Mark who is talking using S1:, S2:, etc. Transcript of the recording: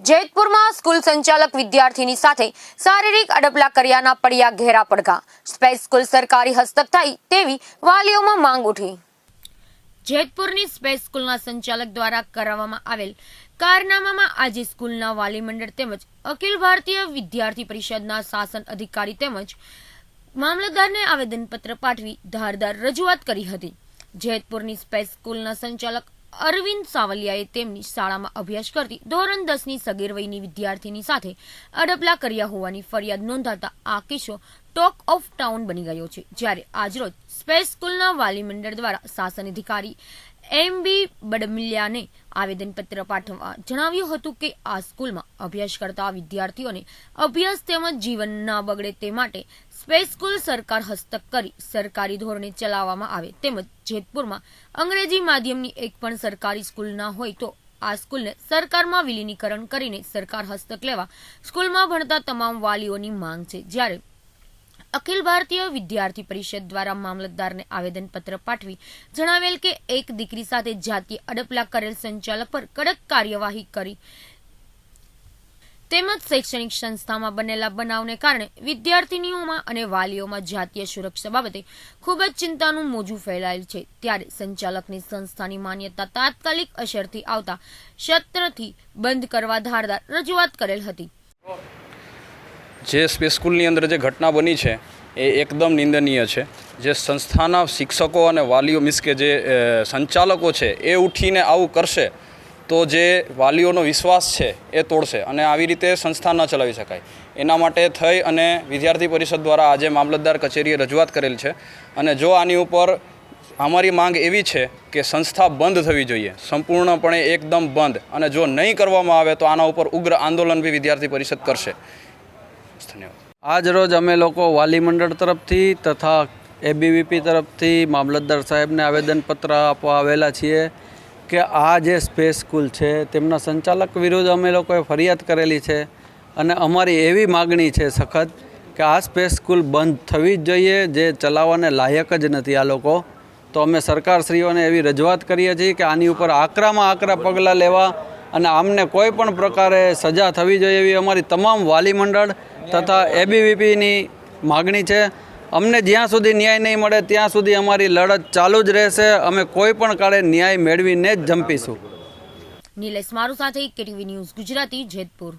S1: જેતપુરમાં school સંચાલક વિદ્યાર્થીની સાથે શારીરિક અડપલા કર્યાના પડ્યા ઘેરા પડઘા. સ્પેસ સ્કૂલ સરકારી હસ્તક થાય તેવી વાલીઓમાં માંગ ઉઠી. જેતપુરની સ્પેસ સ્કૂલના સંચાલક દ્વારા કરાવવામાં આવેલ કારનામામાં આજે સ્કૂલના વાલી મંડળ તેમજ અખિલ ભારતીય વિદ્યાર્થી પરિષદના શાસન અધિકારી તેમજ મામલતદારને આવેદનપત્ર પાઠવી ધારદાર રજૂઆત કરી હતી. જેતપુરની સ્પેસ સ્કૂલના સંચાલક અરવિંદ સાવલિયાએ તેમની શાળામાં અભ્યાસ કરતી ધોરણ દસની સગીર વયની વિદ્યાર્થીની સાથે અડપલા કર્યા હોવાની ફરિયાદ નોંધાતા આ કિસ્સો ટોક ઓફ ટાઉન બની ગયો છે, જ્યારે આજરોજ સ્પેસ સ્કૂલના વાલી મંડળ દ્વારા શાસન અધિકારી એમ બી બડમિલિયાને આવેદનપત્ર પાઠવવા જણાવ્યું હતું કે આ સ્કૂલમાં અભ્યાસ કરતા વિદ્યાર્થીઓને અભ્યાસ તેમજ જીવન ન બગડે તે માટે સ્પેસ સ્કૂલ સરકાર હસ્તક કરી સરકારી ધોરણે ચલાવવામાં આવે તેમજ જેતપુરમાં અંગ્રેજી માધ્યમની એક પણ સરકારી સ્કૂલ ના હોય તો આ સ્કૂલને સરકારમાં વિલીનીકરણ કરીને સરકાર હસ્તક લેવા સ્કૂલમાં ભણતા તમામ વાલીઓની માંગ છે. જ્યારે અખિલ ભારતીય વિદ્યાર્થી પરિષદ દ્વારા મામલતદારને આવેદનપત્ર પાઠવી જણાવેલ કે એક દીકરી સાથે જાતીય અડપલા કરેલ સંચાલક પર કડક કાર્યવાહી કરી તેમજ શૈક્ષણિક સંસ્થામાં બનેલા બનાવને કારણે વિદ્યાર્થીનીઓમાં અને વાલીઓમાં જાતીય સુરક્ષા બાબતે ખૂબ જ ચિંતાનું મોજું ફેલાયેલ છે. ત્યારે સંચાલકની સંસ્થાની માન્યતા તાત્કાલિક અસરથી આવતા સત્રથી બંધ કરવા ધારદાર રજૂઆત કરેલ હતી.
S2: જે સ્પેસ સ્કૂલની અંદર જે ઘટના બની છે, એ એકદમ નિંદનીય છે. જે સંસ્થાના શિક્ષકો અને વાલીઓ મીન્સ કે જે સંચાલકો છે, એ ઉઠીને આવું કરશે તો જે વાલીઓનો વિશ્વાસ છે એ તોડશે અને આવી રીતે સંસ્થા ન ચલાવી શકાય. એના માટે થઈ અને વિદ્યાર્થી પરિષદ દ્વારા આજે મામલતદાર કચેરીએ રજૂઆત કરેલ છે. અને જો આની ઉપર અમારી માંગ એવી છે કે સંસ્થા બંધ થવી જોઈએ, સંપૂર્ણપણે એકદમ બંધ, અને જો નહીં કરવામાં આવે તો આના ઉપર ઉગ્ર આંદોલન બી વિદ્યાર્થી પરિષદ કરશે. ધન્યવાદ.
S3: આજ રોજ અમે લોકો વાલી મંડળ તરફથી તથા એબીવીપી તરફથી મામલતદાર સાહેબને આવેદનપત્ર આપવા આવેલા છીએ. કે આ જે સ્પેસ સ્કૂલ છે, તેમના સંચાલક વિરુદ્ધ અમે લોકોએ ફરિયાદ કરેલી છે અને અમારી એવી માગણી છે સખત કે આ સ્પેસ સ્કૂલ બંધ થવી જ જોઈએ, જે ચલાવવાને લાયક જ નથી આ લોકો. તો અમે સરકારશ્રીઓને એવી રજૂઆત કરીએ છીએ કે આની ઉપર આકરામાં આકરા પગલાં લેવા અને આમને કોઈ પણ પ્રકારે સજા થવી જોઈએ એવી અમારી તમામ વાલી મંડળ તથા એબીવીપીની માગણી છે. અમને જ્યાં સુધી ન્યાય નહીં મળે, ત્યાં સુધી અમારી લડત ચાલુ જ રહેશે. અમે કોઈ પણ કાળે ન્યાય મેળવીને જ જંપીશું.
S1: નિલેશ મારુ સાથે કેટીવી ન્યૂઝ ગુજરાતી જેતપુર.